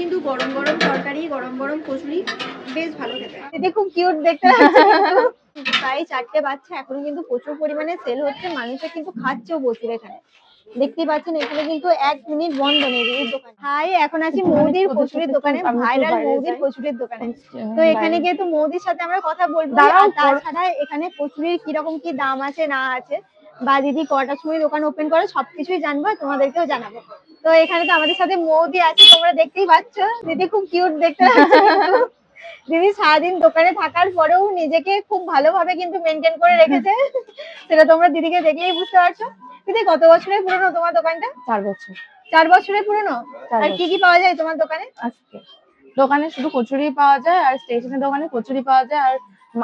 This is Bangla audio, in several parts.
কিন্তু গরম গরম তরকারি গরম গরম কচুরি বেশ ভালো খেতে। দিদি খুব কিউট দেখতে প্রায় চারটে বাচ্চা এখনও কিন্তু প্রচুর পরিমাণে সেল হচ্ছে মানুষে কিন্তু খাচ্ছেও বসে এখানে। দেখতেই পাচ্ছেন এখানে কিন্তু এক মিনিট বন্ধ নেই দিদির দোকান। হাই এখন আছি মৌদির কচুরির দোকানে ভাইরাল মৌদির কচুরির দোকানে। তো এখানে যেহেতু মৌদির সাথে আমরা কথা বলব তাছাড়া এখানে কচুরির কীরকম কি দাম আছে না আছে বা দিদি কটার সময় দোকান ওপেন করে সবকিছুই জানব তোমাদেরকেও জানাব। তো এখানে তো আমাদের সাথে মৌদি আছে তোমরা দেখতেই পাচ্ছ। দিদি খুব কিউট দেখতে দিদি সারাদিন দোকানে থাকার পরেও নিজেকে খুব ভালোভাবে কিন্তু মেনটেন করে রেখেছে। সেটা তোমরা দিদিকে দেখলেই বুঝতে পারছ। দিদি কত বছরের পুরনো তোমার দোকানটা? চার বছর। চার বছরের পুরনো? আর কি কি পাওয়া যায় তোমার দোকানে? আজকে। দোকানে শুধু কচুরি পাওয়া যায় আর স্টেশনের দোকানে কচুরি পাওয়া যায় আর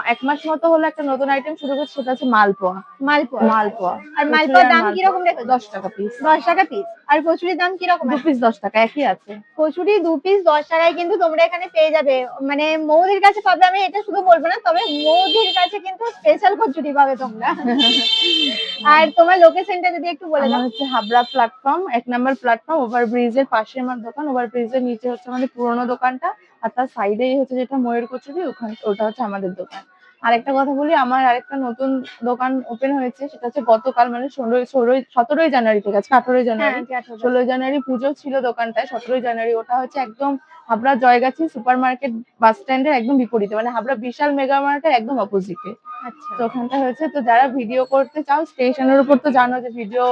এক মাস মতো হলো একটা নতুন আইটেম শুরু করছে সেটা হচ্ছে মালপোয়া। মালপোয়া। মালপোয়া। আর মালপোয়ার দাম। কীরকম রেখেছো? দশ টাকা পিস দশ টাকা পিস আর কচুরির দাম কীরকম? দু? পিস দশ টাকা একই আছে। কচুরি দু পিস দশ টাকায় কিন্তু তোমরা এখানে পেয়ে যাবে। মানে মৌদির কাছে পাবে আমি এটা শুধু বলব না তবে মৌদির কাছে কিন্তু স্পেশাল কচুরি পাবে তোমরা। আর তোমার লোকেশনটা যদি একটু বলে দাও। হচ্ছে হাবড়া প্ল্যাটফর্ম এক নম্বর প্ল্যাটফর্ম ওভার ব্রিজের পাশে আমার দোকান ওভার ব্রিজের নিচে হচ্ছে আমাদের পুরোনো দোকানটা। আর তার সাইডেই হচ্ছে যেটা ময়ূর কচুরি ওখানে ওটা হচ্ছে আমাদের দোকান। আর একটা কথা বলি আমার আরেকটা নতুন দোকান ওপেন হয়েছে সেটা হচ্ছে গতকাল মানে ষোলোই ষোলোই সতেরোই জানুয়ারি থেকে আজকে আঠারোই হ্যাঁ জানুয়ারি ষোলোই জানুয়ারি পুজো ছিল দোকানটায় সতেরোই জানুয়ারি। ওটা হচ্ছে একদম Habra Jaygachhi super market bus স্ট্যান্ডের একদম বিপরীতে মানে হাবড়া বিশাল মেগা মার্টের একদম অপোজিটে আচ্ছা। তো ওখানটা হয়েছে তো যারা ভিডিও করতে চাও স্টেশনের উপর তো জানো যে ভিডিও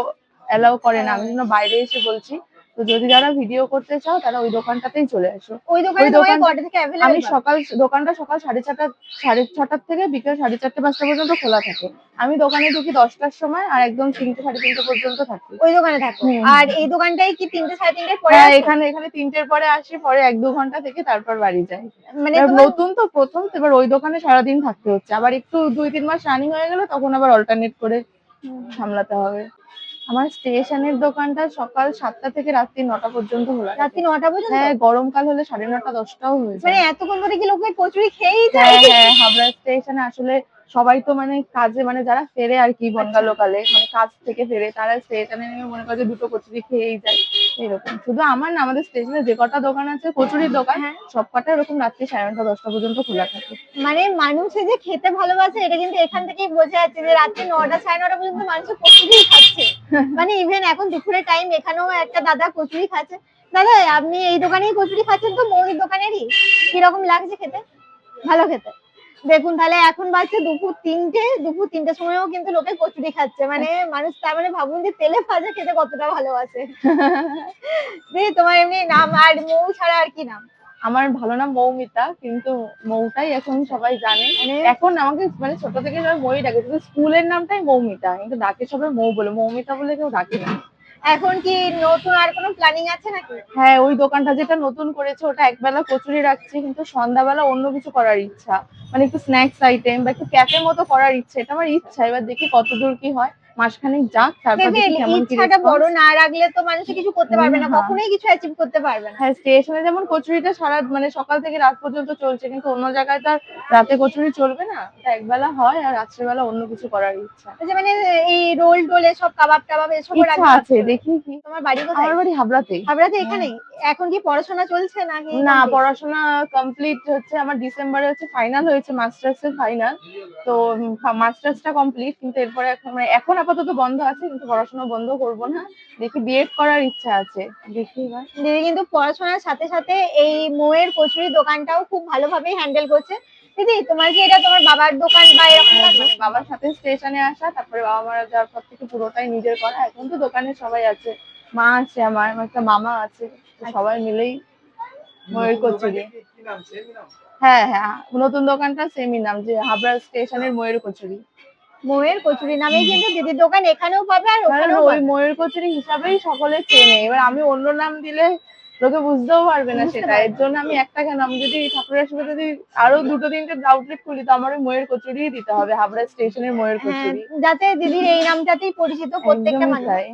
অ্যালাউ করে না আমি জন্য বাইরে এসে বলছি। তো যদি যারা ভিডিও করতে চাও তারা ওই দোকানটাতেই চলে আসো। ওই দোকানে আমি সকাল দোকানটা সকাল সাড়ে ছটা সাড়ে ছটার থেকে বিকেল সাড়ে চারটে পাঁচটা পর্যন্ত খোলা থাকে। আমি দোকানে ঢুকি দশটার সময় আর একদম তিনটে সাড়ে তিনটে পর্যন্ত থাকি। ওই দোকানে থাকো। আর এই দোকানটাই কি তিনটে সাড়ে তিনটে পরে হ্যাঁ? এখানে এখানে তিনটের পরে আসি পরে এক দু ঘণ্টা থেকে তারপর বাড়ি যাই। মানে নতুন তো প্রথম এবার ওই দোকানে সারাদিন থাকতে হচ্ছে। আবার একটু দুই তিন মাস রানিং হয়ে গেলে তখন আবার অল্টারনেট করে সামলাতে হবে। আমার স্টেশনের দোকানটা সকাল সাতটা থেকে রাত্রি নটা পর্যন্ত হলো থাকে। রাত্রি নটা পর্যন্ত? হ্যাঁ গরমকাল হলে সাড়ে নটা দশটাও হয়ে যায়। মানে এতক্ষণ ধরে কি লোকে কচুরি খেয়েই যায়? হ্যাঁ হ্যাঁ হাবড়া স্টেশনে আসলে সবাই তো মানে কাজে মানে যারা ফেরে আর কি বনগা লোকালে মানে কাজ থেকে ফেরে তারা স্টেশনে নেমে মনে করে যে দুটো কচুরি খেয়েই যায়। এরকম। শুধু আমার না আমাদের স্টেশনে যে কটা দোকান আছে কচুরির দোকান হ্যাঁ। সব কটা এরকম রাত্রি সাড়ে নটা দশটা পর্যন্ত খোলা থাকে। মানে মানুষে যে খেতে ভালোবাসে এটা কিন্তু এখান থেকেই বোঝা যাচ্ছে যে রাত্রি নটা সাড়ে নটা পর্যন্ত মানুষ কচুরি খাচ্ছে। মানে ইভেন এখন দুপুরের টাইম এখানেও একটা দাদা কচুরি খাচ্ছে। দাদা আপনি এই দোকানেই কচুরি খাচ্ছেন তো? মৌরির দোকানেরই? কীরকম লাগছে খেতে? ভালো খেতে? দেখুন তাহলে এখন বাজছে দুপুর তিনটে দুপুর তিনটের সময়ও কিন্তু লোকে কচুরি খাচ্ছে। মানে মানুষ তার মানে ভাবুন যে তেলে ভাজা খেতে কতটা ভালোবাসে। দিদি তোমার এমনি নাম আর মৌ ছাড়া আর কি নাম? আমার ভালো নাম মৌমিতা কিন্তু মৌটাই এখন সবাই জানে। মানে? এখন আমাকে মানে ছোট থেকে সবাই মৌই ডাকে কিন্তু স্কুলের নামটাই মৌমিতা কিন্তু ডাকে সবাই মৌ বলে। মৌমিতা বলে কেউ ডাকে না। এখন কি নতুন আর কোনো প্ল্যানিং আছে নাকি? হ্যাঁ ওই দোকানটা যেটা নতুন করেছে, ওটা একবেলা কচুরি রাখছি, কিন্তু সন্ধ্যাবেলা অন্য কিছু করার ইচ্ছা। মানে একটু স্ন্যাক্স আইটেম বা একটু ক্যাফে মতো করার ইচ্ছা, এটা আমার ইচ্ছা। এবার দেখি কতদূর কি হয়। মাসখানেক যাক তারপর ইচ্ছাটা বড় না রাখলে তো মানুষ কিছু করতে পারবে না কখনোই কিছু অ্যাচিভ করতে পারবে না। হ্যাঁ স্টেশনে যেমন কচুরিটা সারা মানে সকাল থেকে রাত পর্যন্ত চলছে কিন্তু অন্য জায়গায় তার রাতে কচুরি চলবে না। এটা একবেলা হয় আর রাত্রেবেলা অন্য কিছু করার ইচ্ছা। মানে এই রোল টোল এসব কাবাব টাবাব এসব ইচ্ছা আছে দেখি কি। তোমার বাড়ি কোথায়? আমার বাড়ি হাবড়াতেই হাবড়াতে এখানেই? এখন কি পড়াশোনা চলছে নাকি না পড়াশোনা কমপ্লিট হচ্ছে আমার ডিসেম্বরে হচ্ছে ফাইনাল হয়েছে মাস্টার্স এর ফাইনাল তো মাস্টার্সটা কমপ্লিট কিন্তু এরপরে এখন মানে এখন আপাতত বন্ধ আছে কিন্তু পড়াশোনা বন্ধ করব না। দেখি বিএড করার ইচ্ছা আছে। দেখি এবার। দিদি কিন্তু পড়াশোনার সাথে সাথে এই মোয়ের কচুরি দোকানটাও খুব ভালোভাবেই হ্যান্ডেল করছে। দিদি তোমার কি এটা তোমার বাবার দোকান বা এরকম লাগে? মানে বাবার সাথে স্টেশনে আসা তারপরে বাবা মারা যাওয়ার পর থেকে পুরোটাই নিজের করা। এখন তো দোকানে সবাই আছে। মা আছে আমার আমার একটা মামা আছে তো সবাই মিলেই ময়ূর কচুরি। হ্যাঁ হ্যাঁ নতুন দোকানটা সেমই নাম যে হাবড়া স্টেশনের ময়ূর কচুরি। মোয়ের কচুরি নামেই কিন্তু দিদির দোকান এখানেও পাবে আর কারণ ওখানেও ওই পাবে। ময়ূর কচুরি হিসাবেই সকলে চেনে। এবার আমি অন্য নাম দিলে লোকে বুঝতেও পারবে না বুঝতে সেটা। পারবে। এর জন্য আমি একটা কেন? আমি যদি ঠাকুরের সাথে যদি আরও দুটো তিনটে আউটলেট খুলি তো আমার ওই ময়ূর কচুরি দিতে হবে হাবড়া স্টেশনের ময়ূর হ্যাঁ, কচুরি। যাতে দিদির এই নামটাতেই পরিচিত প্রত্যেকটা একদমই মানুষ। তাই।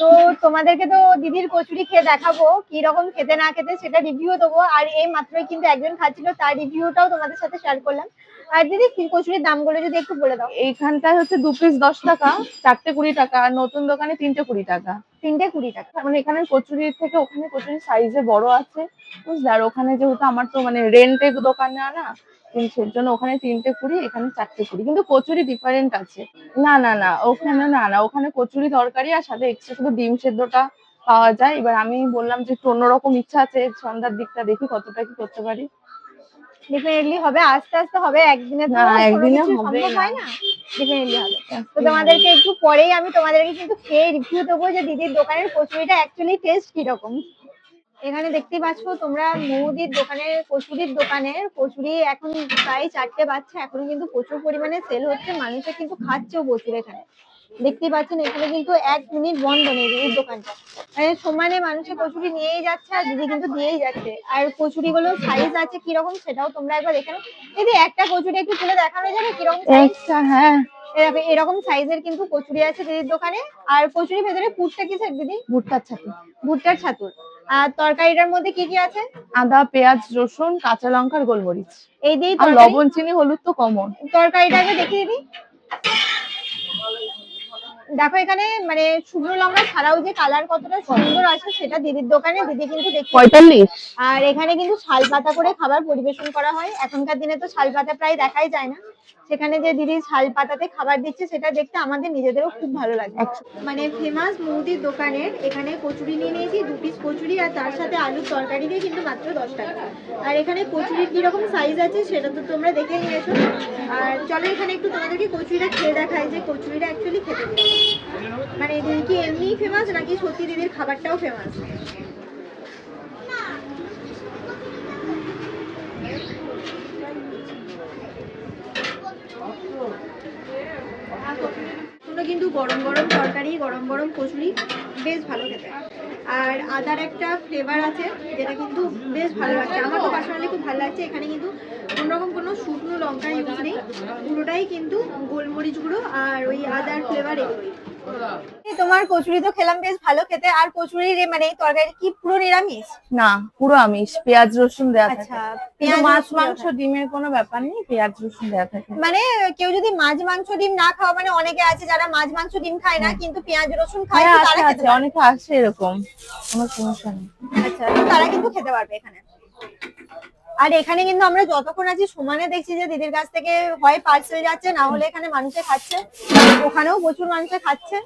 তো তোমাদেরকে তো দিদির কচুরি খেয়ে দেখাবো কি রকম খেতে না খেতে সেটা রিভিউ দেবো। আর এই মাত্রই কিন্তু একজন খাচ্ছিল তার রিভিউটাও তোমাদের সাথে শেয়ার করলাম। আর দিদি কি কচুরির দামগুলো যদি একটু বলে দাও। এইখানটায় হচ্ছে দু পিস দশ টাকা চারটে কুড়ি টাকা আর নতুন দোকানে তিনটে কুড়ি টাকা। তিনটে কুড়ি টাকা। মানে এখানে কচুরির থেকে ওখানে কচুরির সাইজে বড় আছে বুঝলে? আর ওখানে যেহেতু আমার তো মানে রেন্টে দোকান না না? কিন্তু সেই জন্য ওখানে তিনটে কুড়ি এখানে চারটে কুড়ি কিন্তু কচুরি ডিফারেন্ট আছে। না না না ওখানে না না ওখানে কচুরি তরকারি আর সাথে এক্সট্রা শুধু ডিম সেদ্ধটা পাওয়া যায়। এবার আমি বললাম যে একটু অন্যরকম ইচ্ছা আছে সন্ধ্যার দিকটা দেখি কতটা কি করতে পারি। ডেফিনেটলি হবে আস্তে আস্তে হবে একদিনে তো একদিনে হবে না। হবে। তো তোমাদেরকে একটু পরেই আমি তোমাদেরকে কিন্তু খেয়ে রিভিউ দেবো যে দিদির দোকানের কচুরিটা অ্যাকচুয়ালি টেস্ট কীরকম। এখানে দেখতে পাচ্ছ তোমরা মৌদির দোকানের, কচুরির দোকানের। কচুরি এখন প্রায় চারটে বাচ্চা এখনও কিন্তু প্রচুর পরিমাণে সেল হচ্ছে। মানুষে কিন্তু খাচ্ছেও প্রচুর এখানে। দেখতেই পাচ্ছেন, এখানে কিন্তু এক মিনিট বন্ধ নেই দিদির দোকানটা। মানে সমানে মানুষে কচুরি নিয়েই যাচ্ছে আর দিদি কিন্তু দিয়েই যাচ্ছে। আর কচুরি গুলো সাইজ আছে কীরকম সেটাও তোমরা একবার দেখে দিদি একটা কচুরি একটু তুলে দেখানো যাবে কীরকম সাইজ হ্যাঁ। এরকম এরকম সাইজের কিন্তু কচুরি আছে দিদির দোকানে। আর কচুরি ভেতরে পুরটা কিসের দিদি? ভুট্টার ছাতু। ভুট্টার ছাতুর আর তরকারিটার মধ্যে কি কি আছে? আদা পেঁয়াজ রসুন কাঁচা লঙ্কার গোলমরিচ। এই দিয়ে আর লবণ চিনি হলুদ তো কমন তরকারিটা আগে দেখিয়ে দিই। দেখো এখানে মানে শুকনো লঙ্কা ছাড়াও যে কালার কতটা সুন্দর আছে সেটা দিদির দোকানে দিদি কিন্তু দেখি পঁয়তাল্লিশ? আর এখানে কিন্তু শাল পাতা করে খাবার পরিবেশন করা হয়। এখনকার দিনে তো শাল পাতা প্রায় দেখাই যায় না। সেখানে যে দিদি শাল পাতাতে খাবার দিচ্ছে সেটা দেখতে আমাদের নিজেদেরও খুব ভালো লাগে। মানে ফেমাস মুদির দোকানের এখানে কচুরি নিয়ে নিয়েছি দু পিস কচুরি আর তার সাথে আলুর তরকারি দিয়ে কিন্তু মাত্র দশ টাকা। আর এখানে কচুরির কীরকম সাইজ আছে সেটা তো তোমরা দেখে নিয়েছো। আর চলো এখানে একটু তোমাদেরকে কচুরিটা খেয়ে দেখায় যে কচুরিটা অ্যাকচুয়ালি খেতে। মানে দিদি কি এমনি ফেমাস নাকি সত্যি দিদির খাবারটাও ফেমাস কিন্তু গরম গরম তরকারি, গরম গরম কচুরি বেশ ভালো খেতে। আর আদার একটা ফ্লেভার আছে যেটা কিন্তু বেশ ভালো লাগছে। আমার তো পার্সোনালি খুব ভালো লাগছে। এখানে কিন্তু কোনোরকম কোনো শুকনো লঙ্কা ইউজ নেই। পুরোটাই কিন্তু গোলমরিচ গুঁড়ো আর ওই আদার ফ্লেভার এগুলোই। তোমার কচুরি তো খেলাম বেশ ভালো খেতে। আর কচুরির এ মানে তরকারি কি পুরো নিরামিষ? না পুরো আমিষ। পেঁয়াজ রসুন দেওয়া থাকে। আচ্ছা কিন্তু মাছ মাংস ডিমের কোনো ব্যাপার নেই পেঁয়াজ রসুন দেওয়া থাকে। মানে কেউ যদি মাছ মাংস ডিম না খাওয়া মানে অনেকে আছে যারা মাছ মাংস ডিম খায় না কিন্তু পেঁয়াজ রসুন খায় হ্যাঁ তারা খেতে অনেকে আছে এরকম। কোনো সমস্যা নেই। আচ্ছা তারা কিন্তু খেতে পারবে এখানে। আর এখানে কিন্তু আমরা যতক্ষণ আছি সমানে দেখছি যে দিদির কাছ থেকে হয় পার্সেল যাচ্ছে, না হলে এখানে মানুষে খাচ্ছে। ওখানেও প্রচুর মানুষে খাচ্ছে।